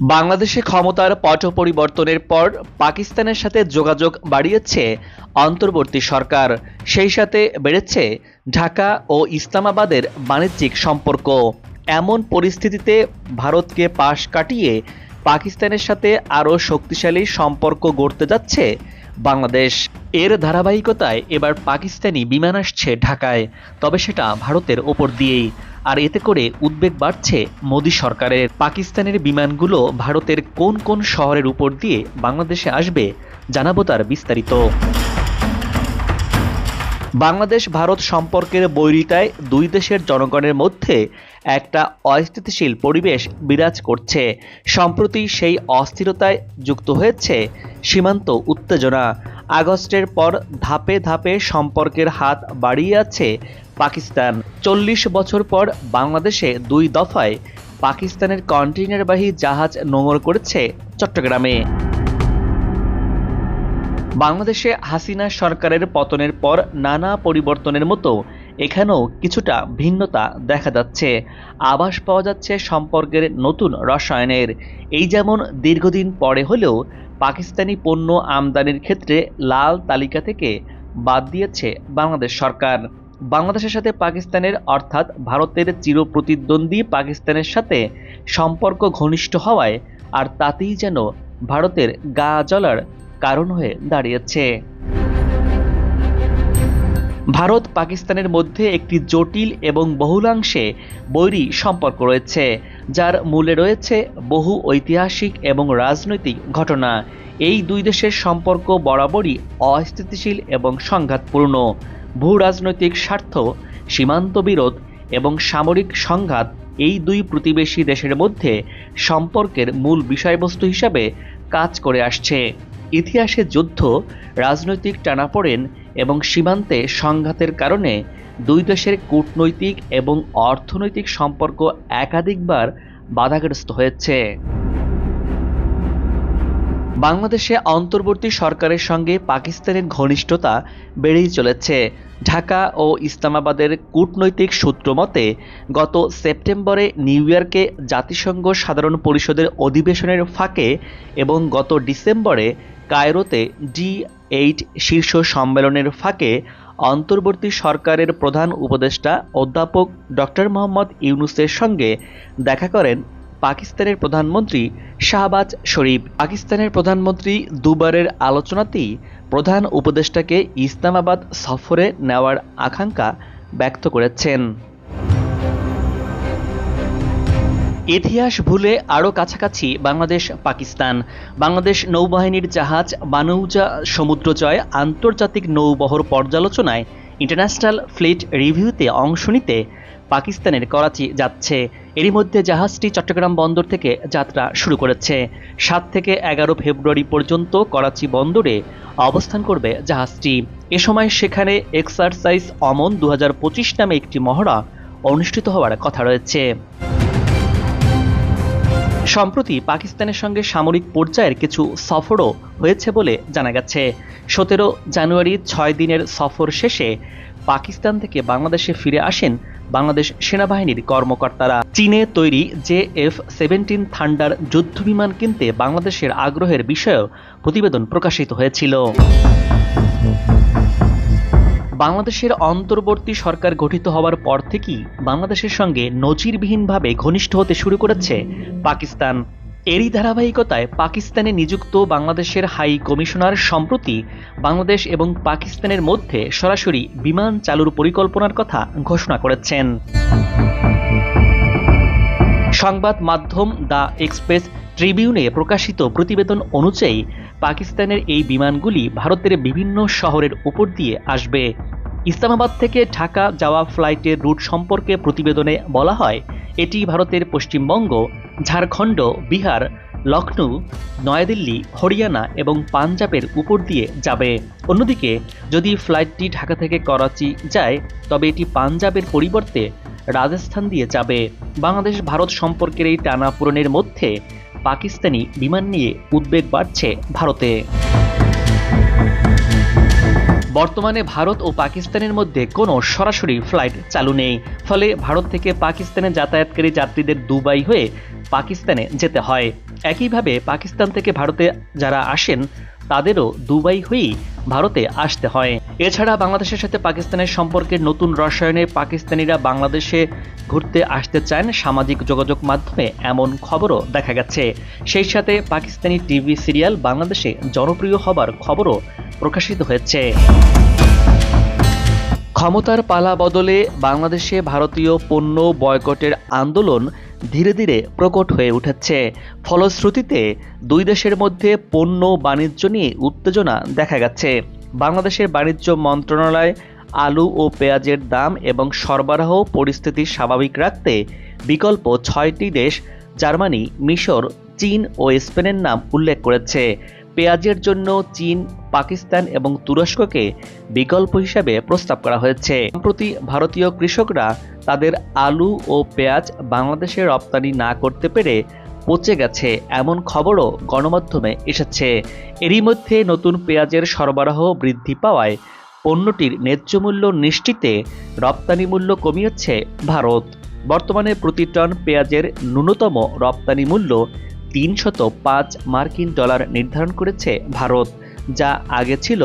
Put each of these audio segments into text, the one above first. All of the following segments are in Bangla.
বাংলাদেশে ক্ষমতার পট পরিবর্তনের পর পাকিস্তানের সাথে যোগাযোগ বাড়িয়েছে অন্তর্বর্তী সরকার। সেই সাথে বেড়েছে ঢাকা ও ইসলামাবাদের বাণিজ্যিক সম্পর্ক। এমন পরিস্থিতিতে ভারতকে পাশ কাটিয়ে পাকিস্তানের সাথে আরও শক্তিশালী সম্পর্ক গড়তে যাচ্ছে বাংলাদেশ। এর ধারাবাহিকতায় এবার পাকিস্তানি বিমান আসছে ঢাকায়, তবে সেটা ভারতের ওপর দিয়েই। আর এতে করে উদ্বেগ বাড়ছে মোদী সরকারের। পাকিস্তানের বিমানগুলো ভারতের কোন কোন শহরের উপর দিয়ে বাংলাদেশে আসবে জানাব তার বিস্তারিত। বাংলাদেশ ভারত সম্পর্কের বৈরিতায় দুই দেশের জনগণের মধ্যে একটা অস্থিতিশীল পরিবেশ বিরাজ করছে। সম্প্রতি সেই অস্থিরতায় যুক্ত হয়েছে সীমান্ত উত্তেজনা। আগস্টের পর ধাপে ধাপে সম্পর্কের হাত বাড়িয়ে আছে পাকিস্তান। চল্লিশ বছর পর বাংলাদেশে দুই দফায় পাকিস্তানের কন্টেইনারবাহী জাহাজ নোঙর করেছে চট্টগ্রামে। বাংলাদেশে হাসিনা সরকারের পতনের পর নানা পরিবর্তনের মতো এখানেও কিছুটা ভিন্নতা দেখা যাচ্ছে। আভাস পাওয়া যাচ্ছে সম্পর্কের নতুন রসায়নের। এই যেমন দীর্ঘদিন পরে হলেও পাকিস্তানি পণ্য আমদানির ক্ষেত্রে লাল তালিকা থেকে বাদ দিয়েছে বাংলাদেশ সরকার। বাংলাদেশের সাথে পাকিস্তানের, অর্থাৎ ভারতের চিরপ্রতিদ্বন্দ্বী পাকিস্তানের সাথে সম্পর্ক ঘনিষ্ঠ হওয়ায় আর তাতেই যেন ভারতের গা জ্বলার কারণ হয়ে দাঁড়িয়েছে। ভারত পাকিস্তানের মধ্যে একটি জটিল এবং বহুলাংশে বৈরী সম্পর্ক রয়েছে, যার মূলে রয়েছে বহু ঐতিহাসিক এবং রাজনৈতিক ঘটনা। এই দুই দেশের সম্পর্ক বরাবরই অস্থিতিশীল এবং সংঘাতপূর্ণ। ভূ রাজনৈতিক স্বার্থ, সীমান্ত বিরোধ এবং সামরিক সংঘাত এই দুই প্রতিবেশী দেশের মধ্যে সম্পর্কের মূল বিষয়বস্তু হিসাবে কাজ করে আসছে। ইতিহাসে যুদ্ধ, রাজনৈতিক টানাপোড়েন এবং সীমান্তে সংঘাতের কারণে দুই দেশের কূটনৈতিক এবং অর্থনৈতিক সম্পর্ক একাধিকবার বাধাগ্রস্ত হয়েছে। বাংলাদেশে অন্তর্বর্তী সরকারের সঙ্গে পাকিস্তানের ঘনিষ্ঠতা বেড়েই চলেছে। ঢাকা ও ইসলামাবাদের কূটনৈতিক সূত্র মতে, গত সেপ্টেম্বরে নিউ ইয়র্কে জাতিসংঘ সাধারণ পরিষদের অধিবেশনের ফাঁকে এবং গত ডিসেম্বরে কায়রোতে ডি এইট শীর্ষ সম্মেলনের ফাঁকে অন্তর্বর্তী সরকারের প্রধান উপদেষ্টা অধ্যাপক ডক্টর মোহাম্মদ ইউনুসের সঙ্গে দেখা করেন পাকিস্তানের প্রধানমন্ত্রী শাহবাজ শরীফ। পাকিস্তানের প্রধানমন্ত্রী দুবারের আলোচনাতেই প্রধান উপদেষ্টাকে ইসলামাবাদ সফরে নেওয়ার আকাঙ্ক্ষা ব্যক্ত করেছেন। ইতিহাস ভুলে আরও কাছাকাছি বাংলাদেশ, পাকিস্তান। বাংলাদেশ নৌবাহিনীর জাহাজ বানৌজা সমুদ্রজয় আন্তর্জাতিক নৌবহর পর্যালোচনায় ইন্টারন্যাশনাল ফ্লিট রিভিউতে অংশ নিতে পাকিস্তানের করাচি যাচ্ছে। এরই মধ্যে জাহাজটি চট্টগ্রাম বন্দর থেকে যাত্রা শুরু করেছে। সাত থেকে এগারো ফেব্রুয়ারি পর্যন্ত করাচি বন্দরে অবস্থান করবে জাহাজটি। এ সময় সেখানে এক্সারসাইজ অমন দু হাজার পঁচিশ নামে একটি মহড়া অনুষ্ঠিত হওয়ার কথা রয়েছে। সম্প্রতি পাকিস্তানের সঙ্গে সামরিক পর্যায়ের কিছু সফরও হয়েছে বলে জানা গেছে। সতেরো জানুয়ারি ছয় দিনের সফর শেষে পাকিস্তান থেকে বাংলাদেশে ফিরে আসেন বাংলাদেশ সেনাবাহিনীর কর্মকর্তারা। চীনে তৈরি জে এফ সেভেন্টিন থান্ডার যুদ্ধবিমান কিনতে বাংলাদেশের আগ্রহের বিষয়েও প্রতিবেদন প্রকাশিত হয়েছিল। বাংলাদেশের অন্তর্বর্তী সরকার গঠিত হওয়ার পর থেকেই বাংলাদেশের সঙ্গে নজিরবিহীনভাবে ঘনিষ্ঠ হতে শুরু করেছে পাকিস্তান। এরই ধারাবাহিকতায় পাকিস্তানে নিযুক্ত বাংলাদেশের হাই কমিশনার সম্প্রতি বাংলাদেশ এবং পাকিস্তানের মধ্যে সরাসরি বিমান চালুর পরিকল্পনার কথা ঘোষণা করেছেন। সংবাদ মাধ্যম দ্য এক্সপ্রেস ট্রিবিউনে প্রকাশিত প্রতিবেদন অনুযায়ী পাকিস্তানের এই বিমানগুলি ভারতের বিভিন্ন শহরের উপর দিয়ে আসবে। ইসলামাবাদ থেকে ঢাকা যাওয়া ফ্লাইটের রুট সম্পর্কে প্রতিবেদনে বলা হয় এটি ভারতের পশ্চিমবঙ্গ, ঝাড়খণ্ড, বিহার লখনৌ নয়াদিল্লি, হরিয়ানা এবং পাঞ্জাবের উপর দিয়ে যাবে। অন্যদিকে, যদি ফ্লাইটটি ঢাকা থেকে করাচি যায়, তবে এটি পাঞ্জাবের পরিবর্তে রাজস্থান দিয়ে যাবে। বাংলাদেশ, ভারত সম্পর্কের এই টানাপূরণের মধ্যে পাকিস্তানি বিমান নিয়ে উদ্বেগ বাড়ছে ভারতে। বর্তমানে ভারত ও পাকিস্তানের মধ্যে কোনো সরাসরি ফ্লাইট চালু নেই। ফলে ভারত থেকে পাকিস্তানে যাতায়াতকারী যাত্রীদের দুবাই হয়ে পাকিস্তানে যেতে হয়। একইভাবে পাকিস্তান থেকে ভারতে যারা আসেন, তাদেরও দুবাই হয়েই ভারতে আসতে হয়। এছাড়া বাংলাদেশের সাথে পাকিস্তানের সম্পর্কের নতুন রসায়নে পাকিস্তানিরা বাংলাদেশে ঘুরতে আসতে চান সামাজিক যোগাযোগ মাধ্যমে এমন খবরও দেখা গেছে। সেই সাথে পাকিস্তানি টিভি সিরিয়াল বাংলাদেশে জনপ্রিয় হবার খবরও প্রকাশিত হয়েছে। ক্ষমতার পালা বদলে বাংলাদেশে ভারতীয় পণ্য বয়কটের আন্দোলন ধীরে ধীরে প্রকট হয়ে উঠেছে। ফলশ্রুতিতে দুই দেশের মধ্যে পণ্য বাণিজ্য নিয়ে উত্তেজনা দেখা গেছে। বাংলাদেশের বাণিজ্য মন্ত্রণালয় আলু ও পেঁয়াজের দাম এবং সরবরাহ পরিস্থিতি স্বাভাবিক রাখতে বিকল্প ছয়টি দেশ, জার্মানি, মিশর, চীন ও স্পেনের নাম উল্লেখ করেছে। পেঁয়াজের জন্য চীন, পাকিস্তান এবং তুরস্ককে বিকল্প হিসাবে প্রস্তাব করা হয়েছে। সম্প্রতি ভারতীয় কৃষকরা তাদের আলু ও পেঁয়াজ বাংলাদেশে রপ্তানি না করতে পেরে পচে গেছে এমন খবরও গণমাধ্যমে এসেছে। এরই মধ্যে নতুন পেঁয়াজের সরবরাহ বৃদ্ধি পাওয়ায় পণ্যটির ন্যায্য মূল্য নিশ্চিতে রপ্তানি মূল্য কমিয়েছে ভারত। বর্তমানে প্রতি টন পেঁয়াজের ন্যূনতম রপ্তানি মূল্য তিনশত পাঁচ মার্কিন ডলার নির্ধারণ করেছে ভারত, যা আগে ছিল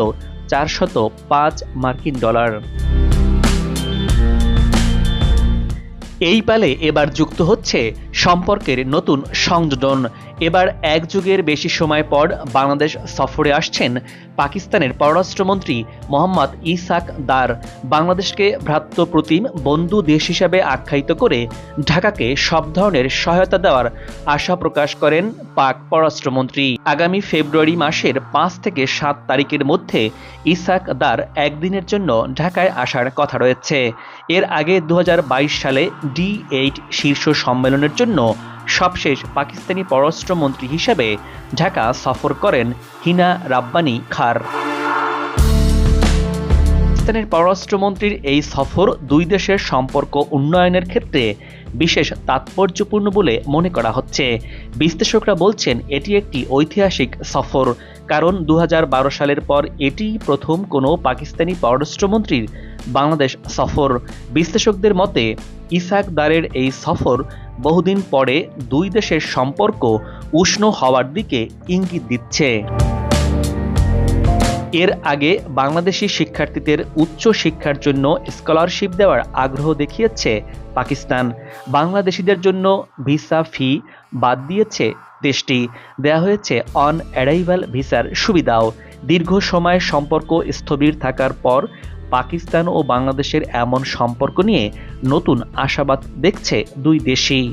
চারশত পাঁচ মার্কিন ডলার। এই পালে এবার যুক্ত হচ্ছে সম্পর্কের নতুন সংযোজন। এবার এক যুগের বেশি সময় পর বাংলাদেশ সফরে আসছেন পাকিস্তানের পররাষ্ট্রমন্ত্রী মোহাম্মদ ইসাক দার। বাংলাদেশকে ভ্রাতৃপ্রতিম বন্ধু দেশ হিসাবে আখ্যায়িত করে ঢাকাকে সব ধরনের সহায়তা দেওয়ার আশা প্রকাশ করেন পাক পররাষ্ট্রমন্ত্রী। আগামী ফেব্রুয়ারি মাসের পাঁচ থেকে সাত তারিখের মধ্যে ইসাক দার একদিনের জন্য ঢাকায় আসার কথা রয়েছে। এর আগে দু হাজার বাইশ সালে ডি এইট শীর্ষ সম্মেলনের জন্য সবশেষ পাকিস্তানি পররাষ্ট্রমন্ত্রী হিসেবে ঢাকা সফর করেন হিনা রাব্বানি খার। পাকিস্তানের পররাষ্ট্রমন্ত্রীর এই সফর দুই দেশের সম্পর্ক উন্নয়নের ক্ষেত্রে বিশেষ তাৎপর্যপূর্ণ বলে মনে করা হচ্ছে। বিশ্লেষকরা বলছেন, এটি একটি ঐতিহাসিক সফর, কারণ দু হাজার বারো সালের পর এটি প্রথম কোনো পাকিস্তানি পররাষ্ট্রমন্ত্রীর বাংলাদেশ সফর। বিশ্লেষকদের মতে, ইসাক দারের এই সফর বহুদিন পরে দুই দেশের সম্পর্ক উষ্ণ হওয়ার দিকে ইঙ্গিত দিচ্ছে। এর আগে বাংলাদেশি শিক্ষার্থীদের উচ্চ শিক্ষার জন্য স্কলারশিপ দেওয়ার আগ্রহ দেখিয়েছে পাকিস্তান। বাংলাদেশিদের জন্য ভিসা ফি বাদ দিয়েছে দেশটি। দেয়া হয়েছে অন অ্যারাইভাল ভিসার সুবিধাও। দীর্ঘ সময় সম্পর্ক স্থবির থাকার পর পাকিস্তান ও বাংলাদেশের এমন সম্পর্ক নিয়ে নতুন আশাবাদ দেখছে দুই দেশই।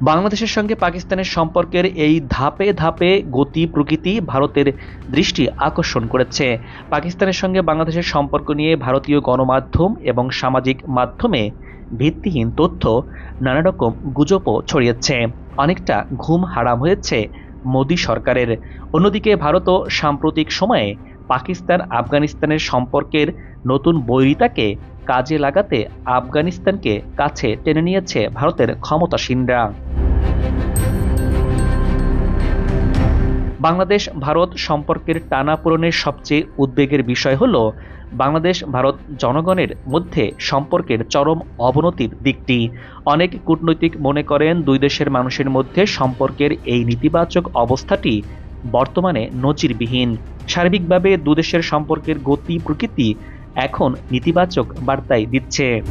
বাংলাদেশের সঙ্গে পাকিস্তানের সম্পর্কের এই ধাপে ধাপে গতি প্রকৃতি ভারতের দৃষ্টি আকর্ষণ করেছে। পাকিস্তানের সঙ্গে বাংলাদেশের সম্পর্ক নিয়ে ভারতীয় গণমাধ্যম এবং সামাজিক মাধ্যমে ভিত্তিহীন তথ্য নানা রকম গুজবও ছড়িয়েছে। অনেকটা ঘুম হারাম হয়েছে মোদী সরকারের। অন্যদিকে ভারতও সাম্প্রতিক সময়ে পাকিস্তান আফগানিস্তানের সম্পর্কের নতুন বৈরিতাকে কাজে লাগাতে আফগানিস্তানকে কাছে টেনে নিয়েছে ভারতের ক্ষমতাসীনরা। বাংলাদেশ, ভারত সম্পর্কের টানাপোড়েনের সবচেয়ে উদ্বেগের বিষয় হল, বাংলাদেশ, ভারত জনগণের মধ্যে সম্পর্কের চরম অবনতির দিকটি। অনেক কূটনৈতিক মনে করেন দুই দেশের মানুষের মধ্যে সম্পর্কের এই নেতিবাচক অবস্থাটি বর্তমানে নজিরবিহীন। সার্বিকভাবে দুদেশের সম্পর্কের গতি, প্রকৃতি এখন নেতিবাচক বার্তাই দিচ্ছে।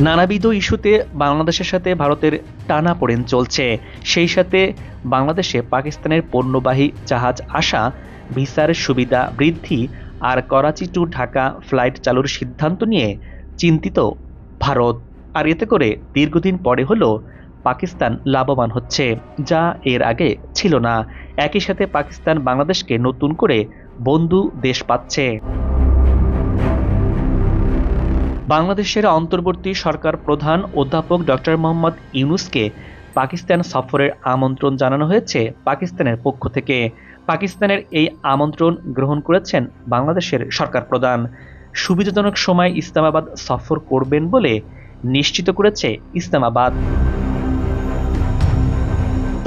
নানাবিধ ইস্যুতে বাংলাদেশের সাথে ভারতের টানাপোড়েন চলছে। সেই সাথে বাংলাদেশে পাকিস্তানের পণ্যবাহী জাহাজ আসা, ভিসার সুবিধা বৃদ্ধি আর করাচি টু ঢাকা ফ্লাইট চালুর সিদ্ধান্ত নিয়ে চিন্তিত ভারত। আর এতে করে দীর্ঘদিন পরে হলো পাকিস্তান লাভবান হচ্ছে, যা এর আগে ছিল না। একই সাথে পাকিস্তান বাংলাদেশকে নতুন করে বন্ধু দেশ পাচ্ছে। বাংলাদেশের অন্তর্বর্তী সরকার প্রধান অধ্যাপক ডক্টর মোহাম্মদ ইউনুসকে পাকিস্তান সফরের আমন্ত্রণ জানানো হয়েছে পাকিস্তানের পক্ষ থেকে। পাকিস্তানের এই আমন্ত্রণ গ্রহণ করেছেন বাংলাদেশের সরকার প্রধান। সুবিধাজনক সময় ইসলামাবাদ সফর করবেন বলে নিশ্চিত করেছে ইসলামাবাদ।